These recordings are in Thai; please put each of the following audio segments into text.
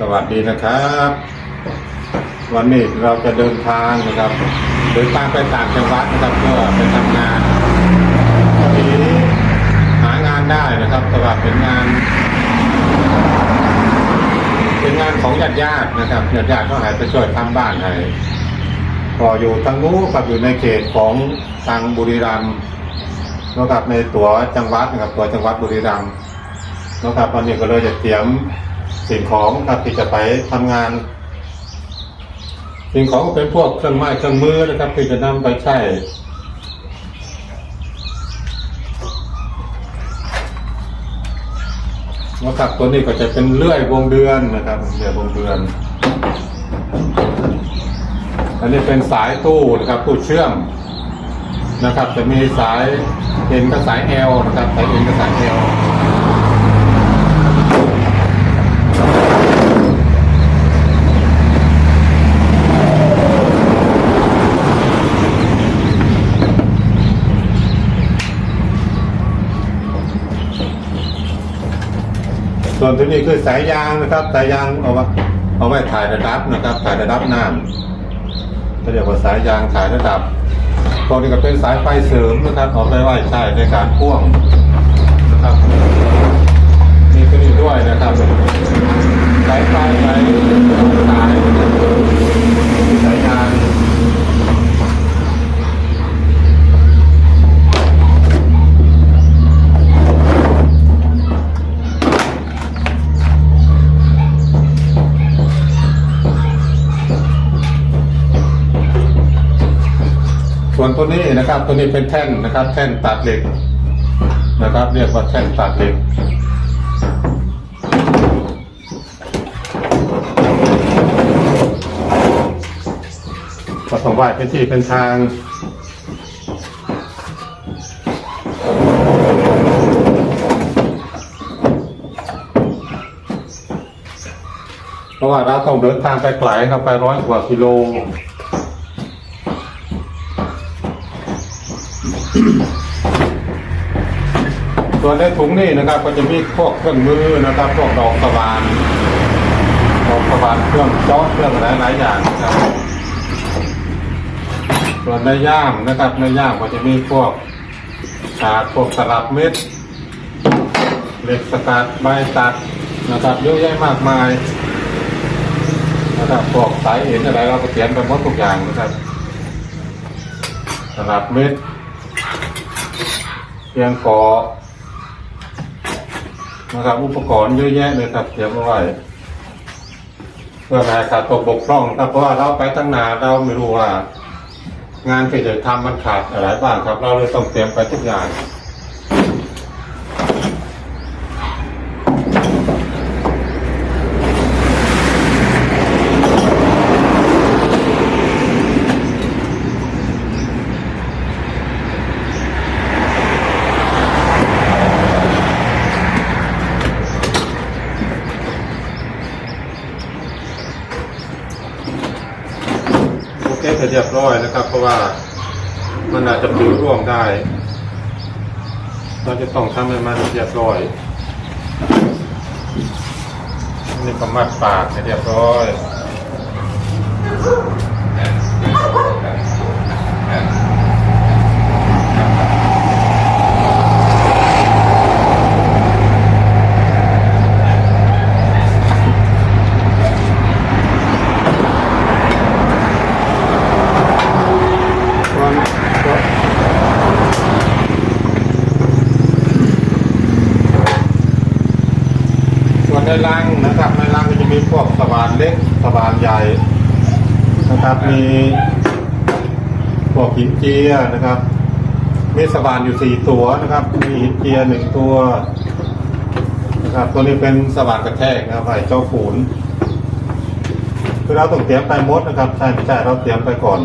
สวัสดีนะครับ วันนี้เราจะเดินทางนะครับ เดินทางไปต่างจังหวัดนะครับเพื่อไปทำงานพอดีหางานได้นะครับแต่ว่าเป็นงาน เป็นงานของญาติญาตินะครับญาติญาติก็หายไปช่วยทำบ้านให้พออยู่ทางนู้นกับอยู่ในเขตของทางบุรีรัมย์นะครับในตัวจังหวัดนะครับตัวจังหวัดบุรีรัมย์นะครับวันนี้ก็เลยจะเตรียม สิ่งของครับที่จะไปทำงาน สิ่งของก็เป็นพวกเครื่องไม้เครื่องมือนะครับ ที่จะนำไปใช้นะครับตัวนี้ก็จะเป็นเลื่อยวงเดือนนะครับเลื่อยวงเดือน อันนี้เป็นสายตู้นะครับตู้เชื่อมนะครับ จะมีสายเอ็นกับสายเอลนะครับสายเอ็นกับสายเอล ส่วนตัวนี้คือสายยางนะครับ สายยางเอาไว้เอาไว้ถ่ายระดับนะครับ ถ่ายระดับน้ำเขาเรียกว่าสายยางถ่ายระดับตรงนี้ก็เป็นสายไฟเสริมนะครับเอาไปไว้ใช้ในการพ่วงนะครับมีตัวนี้ด้วยนะครับสายไฟสาย ตัวนี้นะครับ ตัวนี้เป็นแท่นนะครับ แท่นตัดเหล็กนะครับ เรียกว่าแท่นตัดเหล็กก็ต้องไหว้เป็นที่เป็นทางเพราะว่าเราต้องเดินทางไปไกลครับไปร้อยกว่ากิโล ส่วนในถุงนี่นะครับ ก็จะมีพวกเครื่องมือนะครับ พวกดอกสว่านดอกสว่านเครื่องจอดเครื่องหลายหลายอย่างนะครับ ส่วนในย่ามนะครับ ในย่ามก็จะมีพวกฉากพวกสลับเม็ดเหล็กสกัดใบตัดนะครับเยอะแยะมากมายนะครับพวกสายเอ็นอะไรเราก็เตรียมไปหมดทุกอย่างนะครับสลับเม็ดเพียงขอ นะครับ อุปกรณ์เยอะแยะเลยครับเตรียมเอาไว้เพื่อให้ขาดตกบกพร่องครับเพราะว่าเราไปตั้งนานเราไม่รู้ว่า งานที่จะทำมันขาดอะไรบ้างครับ เราเลยต้องเตรียมไปทุกอย่าง เคเสร็จเรียบร้อยนะครับ เพราะว่ามันอาจจะปลิวร่วงได้ เราจะต้องทำให้มันเรียบร้อยนี่ก็มัดปากให้เรียบร้อยส่วนส่วนส่วนในรังนะครับ ในรังก็จะมีพวกสว่านเล็กสว่านใหญ่ นะครับ มีพวกหินเจียนะครับ มีสว่านอยู่สี่ตัวนะครับ มีหินเจียหนึ่งตัวนะครับ ตัวนี้เป็นสว่านกระแทกนะครับไอ้เจ้าฝูนคือเราต้องเตรียมไปมดนะครับ ใช่ไม่ใช่เราเตรียมไปก่อน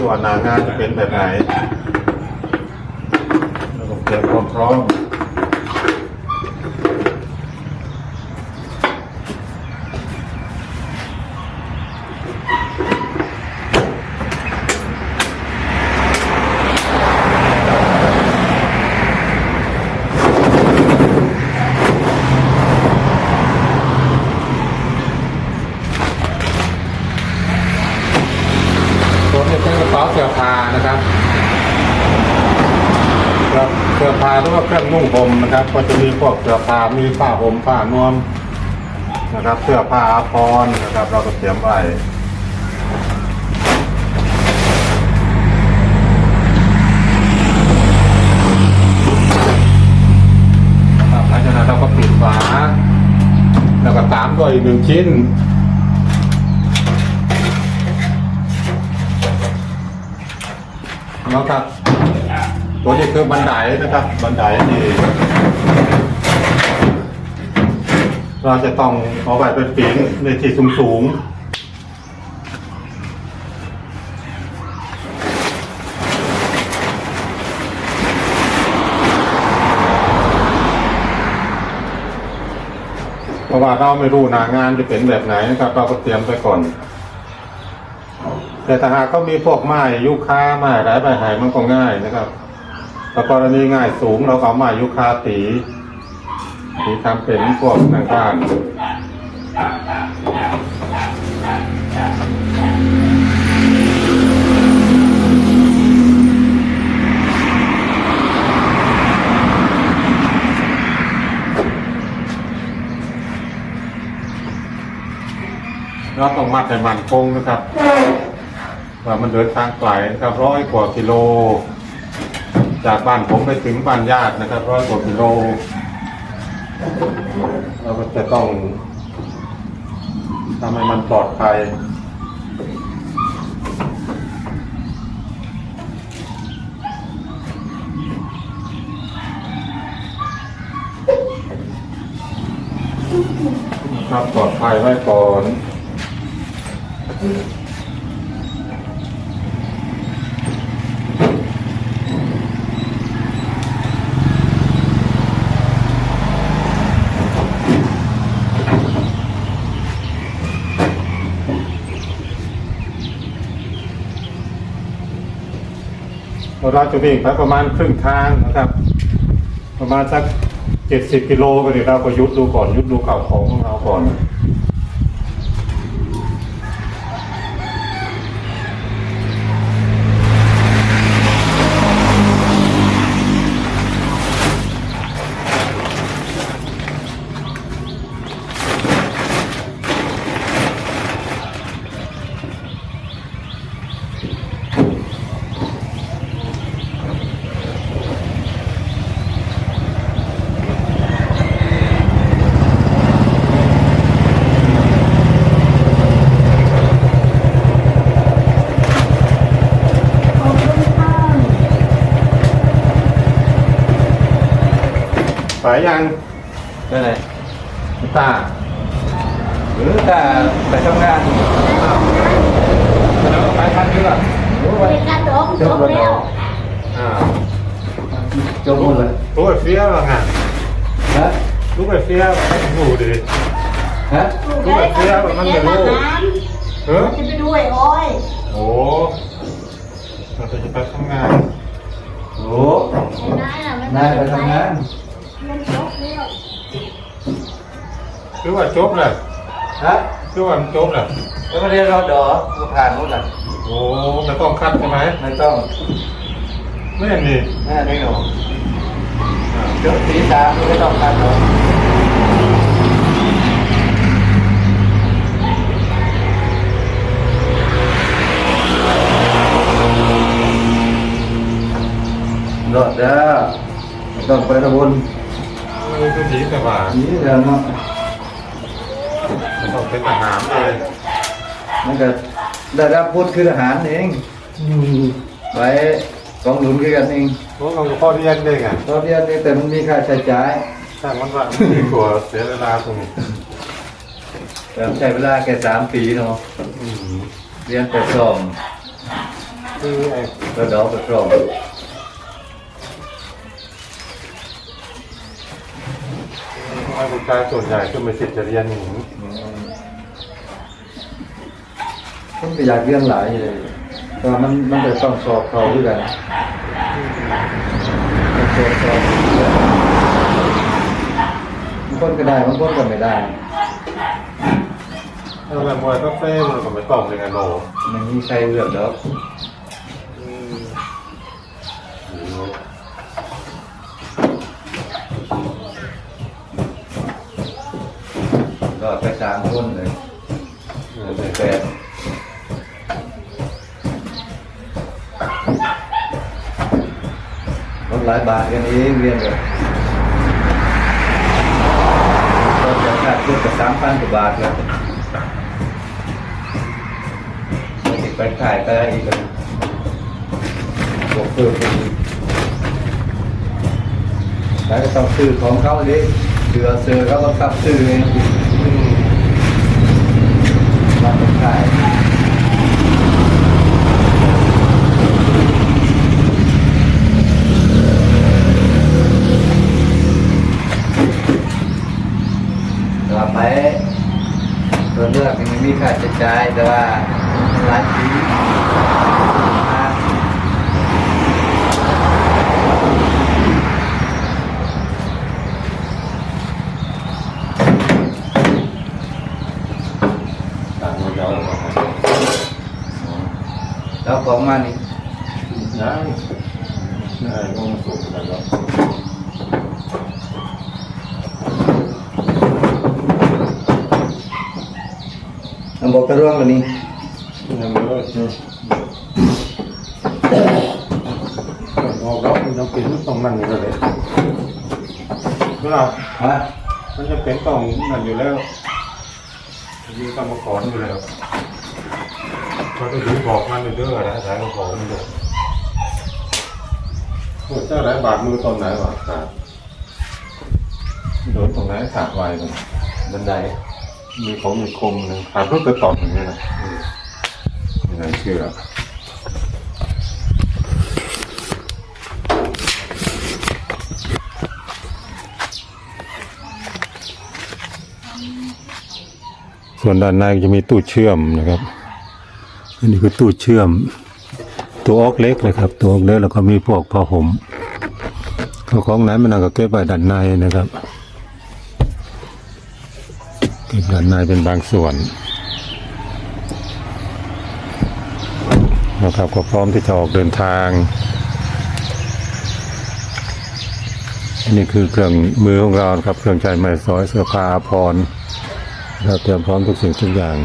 ส่วนหนางานจะเป็นแบบไหนเราต้องเตรียมความพร้อม รื่องนุ่งห่ มนะครับ ก็จะมีพวกเสื้อผ้ามีผ้าห่มผ้านวมนะครับเสื้อผ้าอาภรณ์นะครับ เราก็เตรียมไว้นะครับหลังจากนั้นเราก็ปิดฝาแล้วก็ตามด้วยอีกหนึ่งชิ้นนะครับ ตัวนี้คือบันไดนะครับ บันไดนี่เราจะต้องเอาไปเป็นปีนในที่สูงสูงๆเพราะว่าเราไม่รู้หนางานจะเป็นแบบไหนนะครับ เราก็เตรียมไปก่อนแต่ถ้าหากเขามีพวกไม้ยุคาไม้หลายใบหายมันก็ง่ายนะครับ แต่กรณีง่ายสูงเราก็เอาม้ยุคาตีตีทำเป็นพวกทางบ้านเราต้องมัดให้มันคงนะครับ ว่ามันเดินทางไกลนะครับร้อยกว่ากิโล จากบ้านผมไปถึงบ้านญาตินะครับร้อยกว่ากิโลเราก็จะต้องทำให้มันปลอดภัยครับปลอดภัยไว้ก่อน เราจะวิ่งไปประมาณครึ่งทางนะครับ ประมาณสักเจ็ดสิบกิโลก็เดี๋ยวเราก็ยุดดูก่อนยุดดูเข่าวของของเราก่อน ขอบคุณค่ะ สายยังไปไหนตาหรือถ้าไปทำงานแล้วไปทันเรือบริการดอกจบแล้วอ่าจบหมดเลยรู้ไปเฟี้ยวหรอไงฮะรู้ไปเฟี้ยวดูดิฮะลูกได้ก็จะไปเลี้ยงอาหารเออจะไปด้วยอ้อยโอ้เราจะไปทำงานโอ้นายน่ะมันนายไปทำงานมันจบแล้ว คือว่าจบเลยฮะคือว่ามันจบเลยแล้วมาเรียนรอดอก็ผ่านหมดอะโอ้ไม่ต้องคัดใช่ไหมไม่ต้องไม่เห็นนี่แน่นี่หนูอ่าเดี๋ยวตีสามไม่ต้องการหรอกรอดแล้วไม่ต้องไปตะบนมันคือดีแต่ว่านี่เดี๋ยวเนาะไม่ ต้องเป็นทหารเลยมันก็ได้รับพุทธคือทหารเอง ไว้กองหนุนคือกันเองพวกเราก็พ่อเรียนได้ไงตอนเรียนนี่แต่มันมีค่าใช้จ่ายถ้ามันว่าดีกว่าเสียเวลาตรงนี้แต่ใช้เวลาแค่สามปีเนาะอืมเรียนแต่สองคือไอ้ระดอกแต่สอ งไอ้ผู้ชายส่วนใหญ่ก็ไม่คิดจะเรียนหนีผมก็อยากเรียนหลายเลยแต่ว่ามันมันจะต้องสอบเขาด้วยกันต้องสอบสอบบางคนก็ได้บางคนก็ไม่ได้ถ้าแบบมวยก็เฟ้มันก็ไม่ต้องเลยไงโนมันมีใครเลือกดอกามคนเลยแปดรถหลายบาทกันเองเรียนแบบก็จะขาดเพื่อกับสามพันกว่าบาทแล้วไม่ติดไปขายได้อีกแล้วบวกเพิ่มไปอีกแล้วก็ต้องซื้อของเขาเลยเสือเสือเขาก็ขับซื้อเองมาเป็นขาย ต่อไปตัวเลือกยังไม่มีค่าใช้จ่ายแต่ว่าร้านนี้อ่า ต่างกันยาว แล้ว ของมันนี่ยังนี่ก็มาสูงกันแล้วมันบอกกระร่วงวันนี้ยังไม่เลิกนะออกแล้วมันยังเป็นต้องนั่งอยู่เลยเวลาฮะมันจะเป็นต้องนั่นอยู่แล้วมีกรรมกรอยู่แล้ว เขาจะดูบอกมันเด้อนะสายของของมันเด้อโอ้เจ้าไหนบาดมือตอนไหนวะขาดโดนตรงไหนขาดไวมันบันไดมีของมีคมหนึ่งขาดเพื่อกระตอบอย่างนี้นะยังไงเชื่อส่วนด้านในจะมีตู้เชื่อมนะครับ อันนี้คือตู้เชื่อม ตัวออกเล็กนะครับ ตัวออกเล็กแล้วก็มีพวกผ้าห่มก็ของไหนมันก็เก็บไว้ด้านในนะครับเก็บด้านในเป็นบางส่วนนะครับก็พร้อมที่จะออกเดินทางอันนี้คือเครื่องมือของเราครับ เครื่องใจไม้สอยเสื้อผ้าอาภรเราเตรียมพร้อมทุกสิ่งทุกอย่าง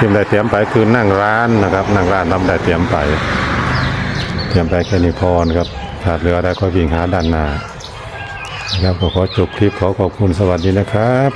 ที่ได้เตรียมไปคือนั่งร้านนะครับ นั่งร้านทำได้เตรียมไป เตรียมไปแค่นี้พอนะครับขาดเรือได้ก็วิ่งหาด้านหน้านะครับขอจบคลิปขอขอบคุณสวัสดีนะครับ